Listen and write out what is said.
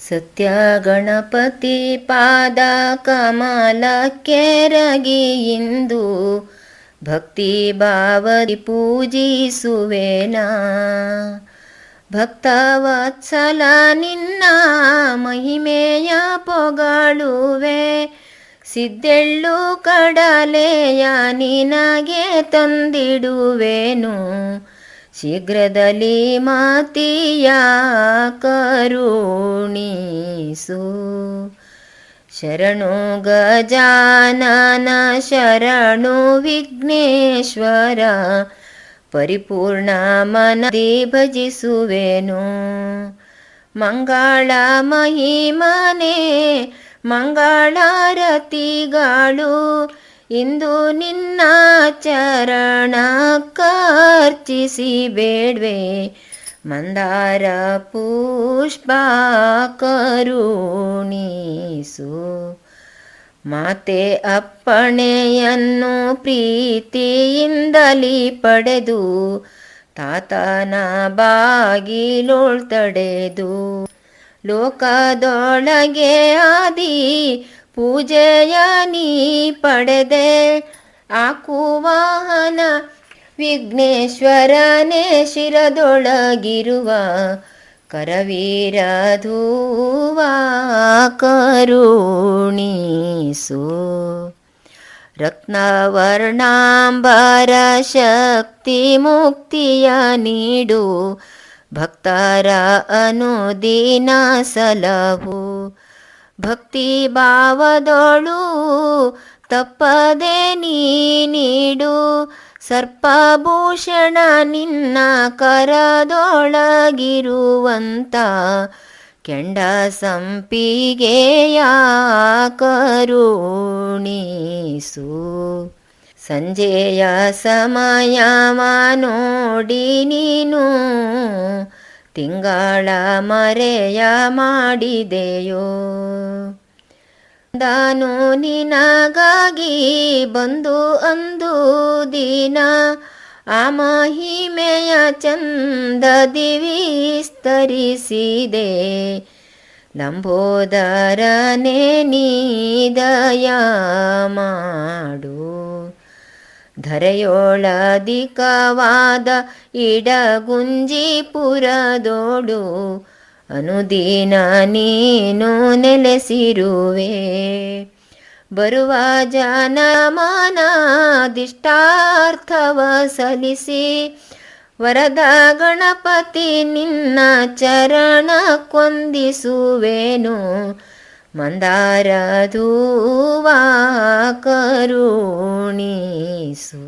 ಸತ್ಯ ಗಣಪತಿ ಪಾದ ಕಮಲ ಕೆರಗಿ ಇಂದು ಭಕ್ತಿ ಭಾವದಿ ಪೂಜಿಸುವೆನಾ. ಭಕ್ತವತ್ಸಲ ನಿನ್ನ ಮಹಿಮೆಯ ಪೊಗಳುವೆ. ಸಿದ್ದೆಳ್ಳು ಕಡಲೆಯ ನಿನಗೆ ತಂದಿಡುವೆನು. ಶೀಘ್ರದಲ್ಲಿ ಮಾತಿಯ ಕರುಣಿಸು ಶರಣು ಗಜಾನನ ಶರಣು ವಿಘ್ನೇಶ್ವರ, ಪರಿಪೂರ್ಣ ಮನದಿ ಭಜಿಸುವೆನು. ಮಂಗಳ ಮಹಿಮನೆ ಮಂಗಳಾರತಿಗಳು ಇಂದು ನಿನ್ನ ಚರಣ ಕಾರ್ಚಿಸಿ ಬೇಡ್ವೆ. ಮಂದಾರ ಪುಷ್ಪ ಕರುಣಿಸು. ಮಾತೆ ಅಪ್ಪಣೆಯನ್ನು ಪ್ರೀತಿಯಿಂದಲಿ ಪಡೆದು, ತಾತನ ಬಾಗಿಲೋಳ್ ತಡೆದು. ಲೋಕದೊಳಗೆ ಆದಿ ಪೂಜೆಯ ನೀ ಪಡೆದೆ ಆಕುವಾಹನ ವಿಘ್ನೇಶ್ವರನೇ ಶಿರದೊಳಗಿರುವ ಕರವೀರ ಧೂವ ಕರುಣಿಸು. ರತ್ನವರ್ಣಾಂಬರ ಶಕ್ತಿ ಮುಕ್ತಿಯ ನೀಡು. ಭಕ್ತರ ಅನುದೀನ ಸಲಹು. ಭಕ್ತಿ ಭಾವದೊಳು ತಪ್ಪದೆ ನೀ ಸರ್ಪಭೂಷಣ ನಿನ್ನ ಕರದೊಳಗಿರುವಂತ ಕೆಂಡ ಸಂಪಿಗೆಯ ಕರುಣಿಸು ಸಂಜೆಯ ಸಮಯ ನೋಡಿ ನೀನು ತಿಂಗಳ ಮರೆಯ ಮಾಡಿದೆಯೋ. ದಾನು ನಿನಗಾಗಿ ಬಂದು ಅಂದು ದಿನ. ಆ ಮಹಿಮೆಯ ಚಂದ ದಿವಿಸ್ತರಿಸಿದೆ ನಂಬೋದರನೆ ನೀದಯ ಮಾಡು. ಧರೆಯೋಳಧಿಕವಾದ ಇಡಗುಂಜಿಪುರದೋಡು ಅನುದಿನ ನೀನು ನೆಲೆಸಿರುವೆ. ಬರುವ ಜನಮಾನಾದಿಷ್ಟಾರ್ಥವ ಸಲಿಸಿ ವರದ ಗಣಪತಿ ನಿನ್ನ ಚರಣ ಕೊಂದಿಸುವೆನು. ಮಂದಾರ ಧೂವ ಕರುಣಿಸು.